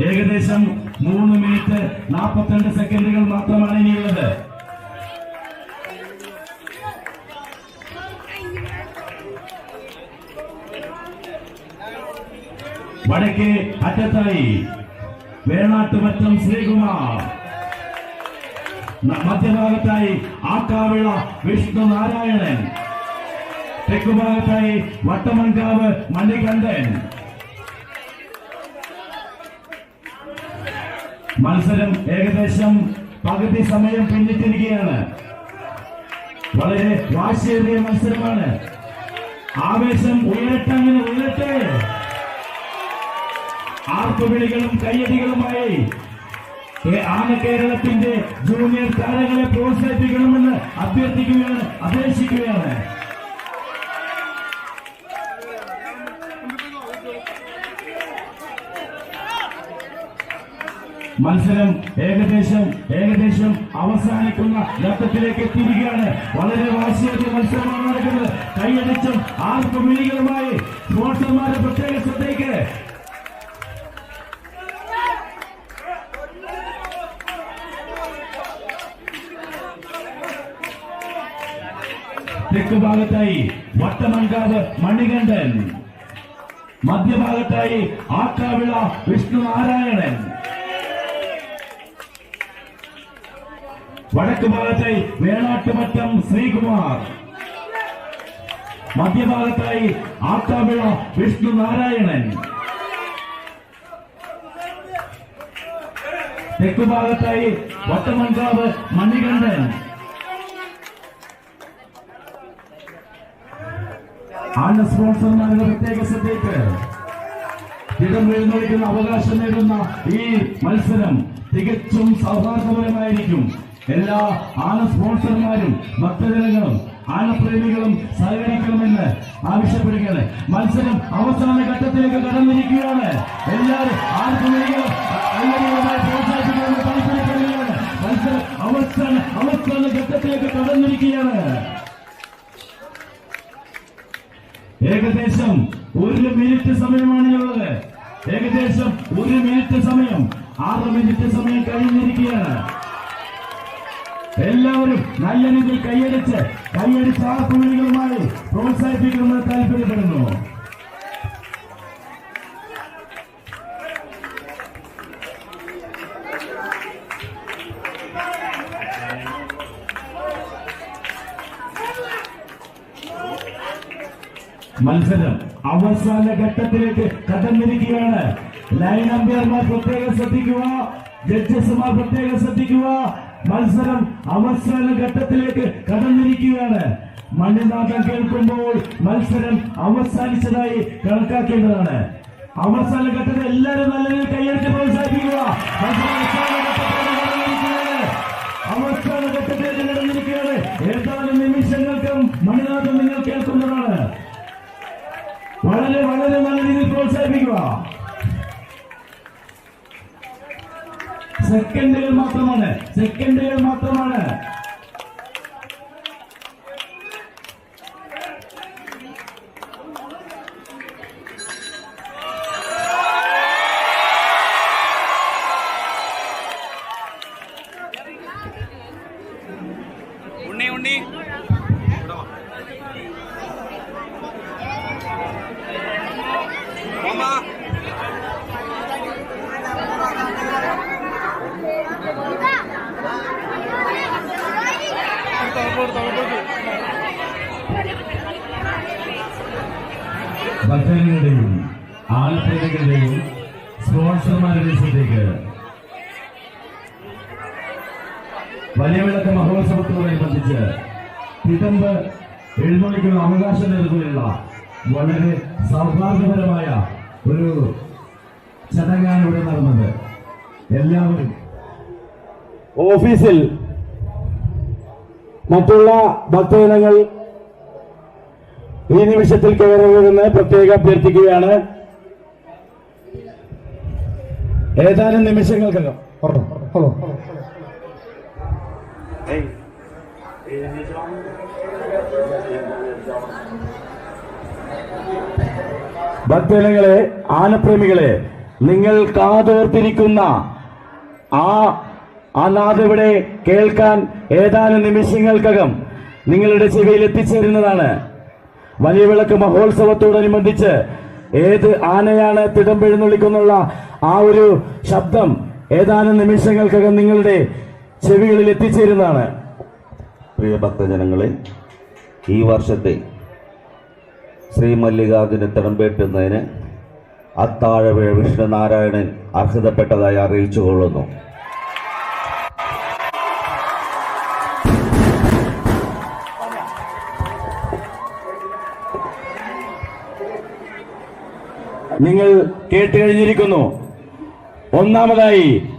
ഏകദേശം മൂന്ന് മിനിറ്റ് നാൽപ്പത്തിരണ്ട് സെക്കൻഡുകൾ മാത്രമാണ് ഇനിയുള്ളത്. വടക്കേ അറ്റത്തായി വേണാട്ടുമറ്റം ശ്രീകുമാർ. മധ്യഭാഗത്തായി ആക്കാവിള വിഷ്ണു നാരായണൻ തെക്കുഭാഗത്തായി വട്ടമൺകാവ് മണികണ്ഠൻ. മത്സരം ഏകദേശം പകുതി സമയം പിന്നിട്ടിരിക്കുകയാണ്. വളരെ വാശിയേറിയ മത്സരമാണ്. ആവേശം ഉയരട്ടെ അങ്ങനെ ഉയരട്ടെ. ആർപ്പുവിളികളും കയ്യടികളുമായി ആന കേരളത്തിന്റെ ജൂനിയർ താരങ്ങളെ പ്രോത്സാഹിപ്പിക്കണമെന്ന് അഭ്യർത്ഥിക്കുകയാണ് അപേക്ഷിക്കുകയാണ്. മത്സരം ഏകദേശം ഏകദേശം അവസാനിക്കുന്ന ഘട്ടത്തിലേക്ക് എത്തിയിരിക്കുകയാണ്. വളരെ വാശിയേറിയ മത്സരമാണ് നടക്കുന്നത്. കൈയടിച്ചും ആർപ്പുവിളികളുമായി സ്പോൺസർമാരുടെ പ്രത്യേക ശ്രദ്ധയ്ക്ക് തെക്ക് ഭാഗത്തായി വട്ടമൻകാവ് മണികണ്ഠൻ. മധ്യഭാഗത്തായി ആക്കാവിള വിഷ്ണു നാരായണൻ. വടക്ക് ഭാഗത്തായി വേണാട്ടുമറ്റം ശ്രീകുമാർ മധ്യഭാഗത്തായി ആക്കാവിള വിഷ്ണു നാരായണൻ തെക്ക് ഭാഗത്തായി വട്ടമൺകാവ് മണികണ്ഠൻ ആന സ്പോൺസർമാരുടെ പ്രത്യേക ശ്രദ്ധയ്ക്ക് ഇടം എഴുന്നള്ളിക്കുന്ന അവകാശം നേടുന്ന ഈ മത്സരം തികച്ചും സൗഹാർദ്ദപരമായിരിക്കും. എല്ലാ ആന സ്പോൺസർമാരും ഭക്തജനങ്ങളും ആനപ്രേമികളും സഹകരിക്കണമെന്ന് ആവശ്യപ്പെടുകയാണ്. മത്സരം അവസാന ഘട്ടത്തിലേക്ക് കടന്നിരിക്കുകയാണ്. എല്ലാവരും മത്സരം അവസാന അവസാന ഘട്ടത്തിലേക്ക് കടന്നിരിക്കുകയാണ്. ഏകദേശം ഒരു മിനിറ്റ് സമയമാണ് ഉള്ളത് ഏകദേശം ഒരു മിനിറ്റ് സമയം ആറ് മിനിറ്റ് സമയം കഴിഞ്ഞിരിക്കുകയാണ്. എല്ലാവരും നല്ല രീതിയിൽ കൈയടിച്ച് കൈയടിച്ച് പുള്ളികളുമായി പ്രോത്സാഹിപ്പിക്കണമെന്ന് താല്പര്യപ്പെടുന്നു. മത്സരം അവസാന ഘട്ടത്തിലേക്ക് കടന്നിരിക്കുകയാണ്. ലൈൻ അമ്പയർമാർ പ്രത്യേകം ശ്രദ്ധിക്കുക. ജഡ്ജസുമാർ പ്രത്യേകം ശ്രദ്ധിക്കുക. മത്സരം അവസാന ഘട്ടത്തിലേക്ക് കടന്നിരിക്കുകയാണ്. മണിനാഥം കേൾക്കുമ്പോൾ മത്സരം അവസാനിച്ചതായി കണക്കാക്കേണ്ടതാണ്. അവസാന ഘട്ടത്തിൽ എല്ലാവരും നല്ല രീതിയിൽ കൈയടിച്ച് പ്രോത്സാഹിപ്പിക്കുക. അവസാന ഘട്ടത്തിലേക്ക് കടന്നിരിക്കുകയാണ്. ഏതാനും നിമിഷങ്ങൾക്കും മണിനാഥം നിങ്ങൾ കേൾക്കുന്നതാണ്. വളരെ വളരെ നല്ല രീതിയിൽ പ്രോത്സാഹിപ്പിക്കുക. സെക്കൻഡുകൾ മാത്രമാണ് സെക്കൻഡുകൾ മാത്രമാണ് ഉണ്ണി ഉണ്ണി ഭക്തജനങ്ങളുടെയും ആലപ്പുഴകളുടെയും സ്പോൺസർമാരുടെ ശ്രദ്ധയ്ക്ക് വലിയ വിളക്ക് മഹോത്സവത്തോടനുബന്ധിച്ച് തിടമ്പ് എഴുന്നള്ളിക്കുന്ന അവകാശം നൽകുകയുള്ള വളരെ സൗഹാർദ്ദപരമായ ഒരു ചടങ്ങാണ് ഇവിടെ നടന്നത്. എല്ലാവരും ഓഫീസിൽ മറ്റുള്ള ഭക്തജനങ്ങൾ ഈ നിമിഷത്തിൽ കയറരുതെന്ന് പ്രത്യേകം അഭ്യർത്ഥിക്കുകയാണ്. ഏതാനും നിമിഷങ്ങൾക്കകം. ഭക്തജനങ്ങളെ ആനപ്രേമികളെ നിങ്ങൾ കാതോർത്തിരിക്കുന്ന ആ ആ ഇവിടെ കേൾക്കാൻ ഏതാനും നിമിഷങ്ങൾക്കകം നിങ്ങളുടെ ചെവിയിൽ എത്തിച്ചേരുന്നതാണ്. വലിയ വിളക്ക് മഹോത്സവത്തോടനുബന്ധിച്ച് ഏത് ആനയാണ് തിടമ്പെഴുന്നള്ളിക്കുന്നുള്ള ആ ഒരു ശബ്ദം ഏതാനും നിമിഷങ്ങൾക്കകം നിങ്ങളുടെ ചെവികളിൽ എത്തിച്ചേരുന്നതാണ്. പ്രിയ ഭക്തജനങ്ങളെ ഈ വർഷത്തെ ശ്രീ മല്ലികാർജുന തിടമ്പേറ്റുന്നതിന് അത്താഴവിഴ വിഷ്ണുനാരായണൻ അർഹതപ്പെട്ടതായി അറിയിച്ചുകൊള്ളുന്നു. നിങ്ങൾ കേട്ട് കഴിഞ്ഞിരിക്കുന്നു. ഒന്നാമതായി